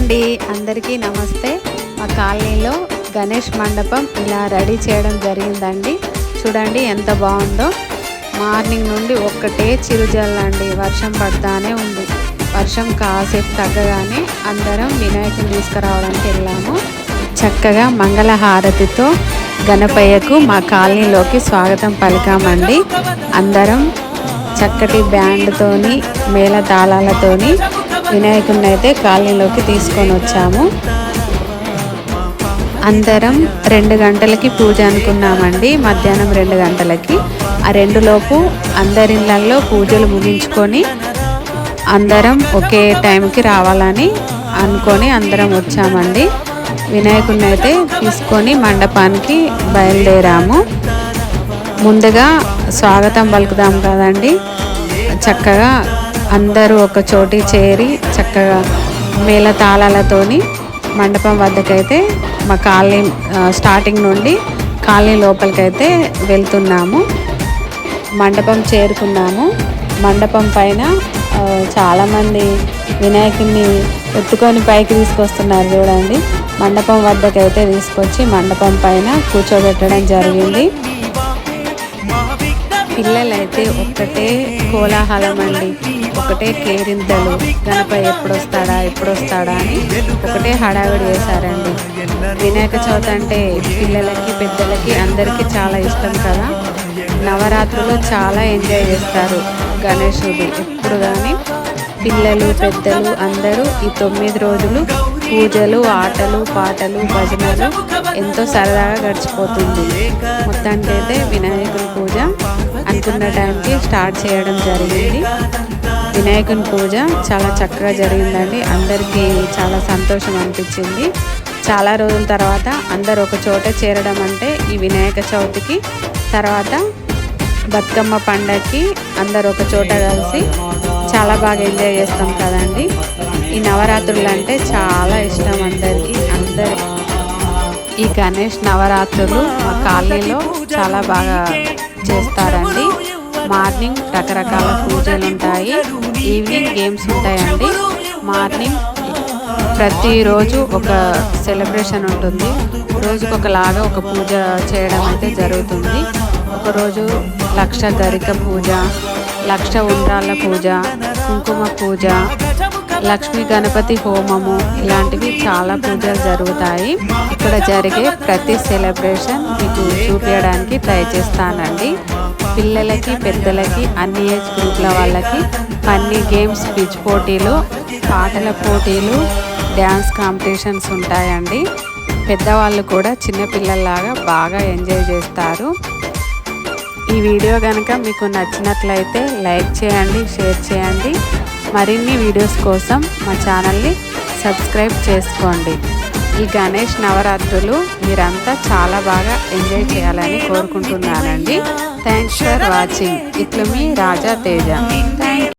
అండి. అందరికీ నమస్తే. మా కాలనీలో గణేష్ మండపం ఇలా రెడీ చేయడం జరిగిందండి. చూడండి ఎంత బాగుందో. మార్నింగ్ నుండి ఒక్కటే చిరుజల్లండి వర్షం పడతానే ఉంది. వర్షం కాసేపు తగ్గగానే అందరం వినాయకుని తీసుకురావడానికి వెళ్ళాము. చక్కగా మంగళ హారతితో గణపయ్యకు మా కాలనీలోకి స్వాగతం పలికామండి. అందరం చక్కటి బ్యాండ్తోని మేళతాళాలతోని వినాయకుడిని అయితే కాలనీలోకి తీసుకొని వచ్చాము. అందరం రెండు గంటలకి పూజ అనుకున్నామండి మధ్యాహ్నం రెండు గంటలకి. ఆ రెండులోపు అందరిళ్ళల్లో పూజలు ముగించుకొని అందరం ఒకే టైంకి రావాలని అనుకొని అందరం వచ్చామండి. వినాయకుడిని అయితే తీసుకొని మండపానికి బయలుదేరాము. ముందుగా స్వాగతం పలుకుదాం కదండి. చక్కగా అందరూ ఒక చోటి చేరి చక్కగా మేళతాళాలతోని మండపం వద్దకైతే మా కాలనీ స్టార్టింగ్ నుండి కాలనీ లోపలికైతే వెళ్తున్నాము. మండపం చేరుకున్నాము. మండపం పైన చాలామంది వినాయకుడిని ఎత్తుకొని పైకి తీసుకొస్తున్నారు చూడండి. మండపం వద్దకైతే తీసుకొచ్చి మండపం పైన కూర్చోబెట్టడం జరిగింది. పిల్లలైతే ఒక్కటే కోలాహలం అండి ఒకటే కేరింతలు. గణపతి ఎప్పుడొస్తాడా ఎప్పుడొస్తాడా అని ఒకటే హడావిడి చేశారండి. వినాయక చవితి అంటే పిల్లలకి పెద్దలకి అందరికీ చాలా ఇష్టం కదా. నవరాత్రులు చాలా ఎంజాయ్ చేస్తారు గణేశుడి ఎప్పుడు కానీ పిల్లలు పెద్దలు అందరూ ఈ తొమ్మిది రోజులు పూజలు ఆటలు పాటలు భజనలు ఎంతో సరదాగా గడిచిపోతుంది. మొత్తానికి అయితే వినాయకుడి పూజ అనుకున్న టైంకి స్టార్ట్ చేయడం జరిగింది. వినాయకుని పూజ చాలా చక్కగా జరిగిందండి. అందరికీ చాలా సంతోషం అనిపించింది. చాలా రోజుల తర్వాత అందరు ఒక చోట చేరడం అంటే ఈ వినాయక చవితికి తర్వాత బతుకమ్మ పండగకి అందరు ఒక చోట కలిసి చాలా బాగా ఎంజాయ్ చేస్తాం కదండి. ఈ నవరాత్రులు అంటే చాలా ఇష్టం అందరికీ. అందరు ఈ గణేష్ నవరాత్రులు మా కాలనీలో చాలా బాగా చేస్తారండి. మార్నింగ్ రకరకాల పూజలు ఉంటాయి ఈవినింగ్ గేమ్స్ ఉంటాయండి. మార్నింగ్ ప్రతిరోజు ఒక సెలబ్రేషన్ ఉంటుంది. రోజుకొకలాగా ఒకలాగా ఒక పూజ చేయడం అయితే జరుగుతుంది. ఒకరోజు లక్ష గరిక పూజ లక్ష ఉండ్రాళ్ళ పూజ కుంకుమ పూజ లక్ష్మీ గణపతి హోమము ఇలాంటివి చాలా పూజలు జరుగుతాయి. ఇక్కడ జరిగే ప్రతి సెలబ్రేషన్ మీకు చూపించడానికి ట్రై చేస్తానండి. పిల్లలకి పెద్దలకి అన్ని ఏజ్ గ్రూప్ల వాళ్ళకి అన్ని గేమ్స్ పిచ్ పోటీలు పాటల పోటీలు డ్యాన్స్ కాంపిటీషన్స్ ఉంటాయండి. పెద్దవాళ్ళు కూడా చిన్నపిల్లల్లాగా బాగా ఎంజాయ్ చేస్తారు. ఈ వీడియో కనుక మీకు నచ్చినట్లయితే లైక్ చేయండి షేర్ చేయండి. మరిన్ని వీడియోస్ కోసం మా ఛానల్ని సబ్స్క్రైబ్ చేసుకోండి. ఈ గణేష్ నవరాత్రులు మీరంతా చాలా బాగా ఎంజాయ్ చేయాలని కోరుకుంటున్నానండి. Thanks for watching. ఇట్లు మీ రాజా తేజ. థ్యాంక్